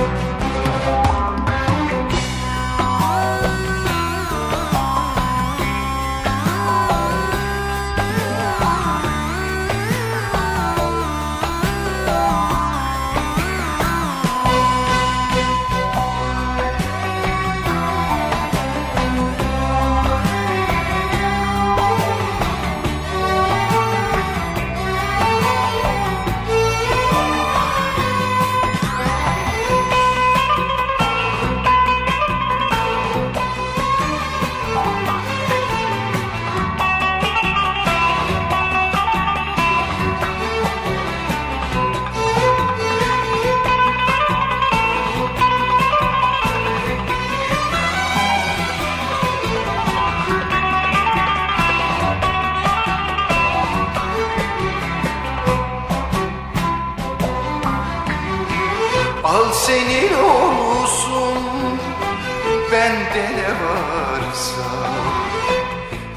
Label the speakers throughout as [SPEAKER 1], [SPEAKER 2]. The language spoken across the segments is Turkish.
[SPEAKER 1] Thank you. Al senin olsun bende ne varsa.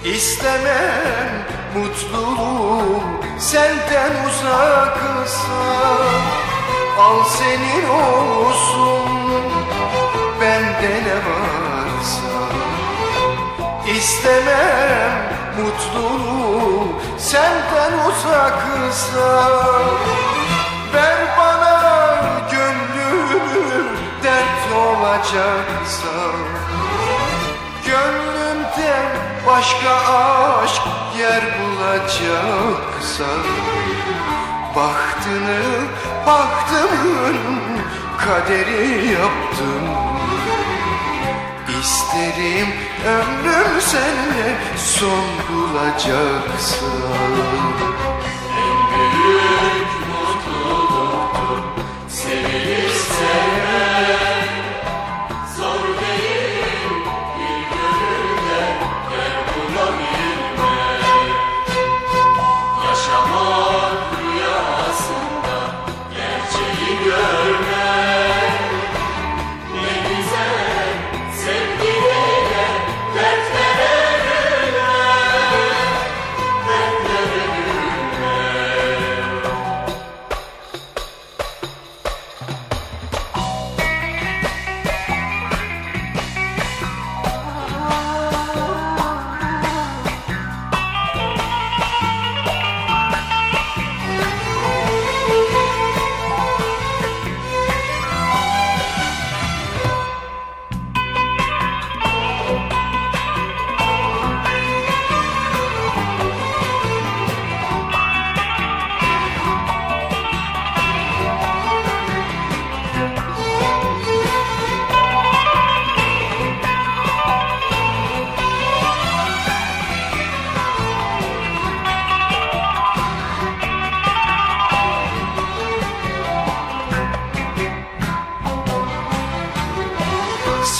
[SPEAKER 1] İstemem mutluluğu senden uzaksa. Al senin olsun bende ne varsa. İstemem mutluluğu senden uzaksa olacaksa Gönlümden başka aşk yer bulacaksa Bahtını bahtımın kaderi yaptım. İsterim ömrüm seninle son bulacaksa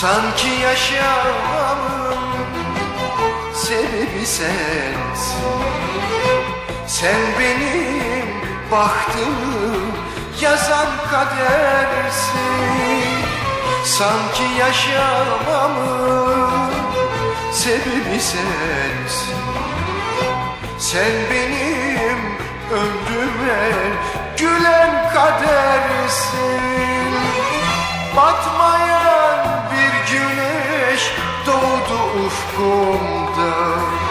[SPEAKER 1] Sanki yaşamamın sebebi sensin. Sen benim bahtımı yazan kadersin. Sanki yaşamamın sebebi sensin. Sen benim ömrüme gülen kadersin. Batmayan todo ufkomda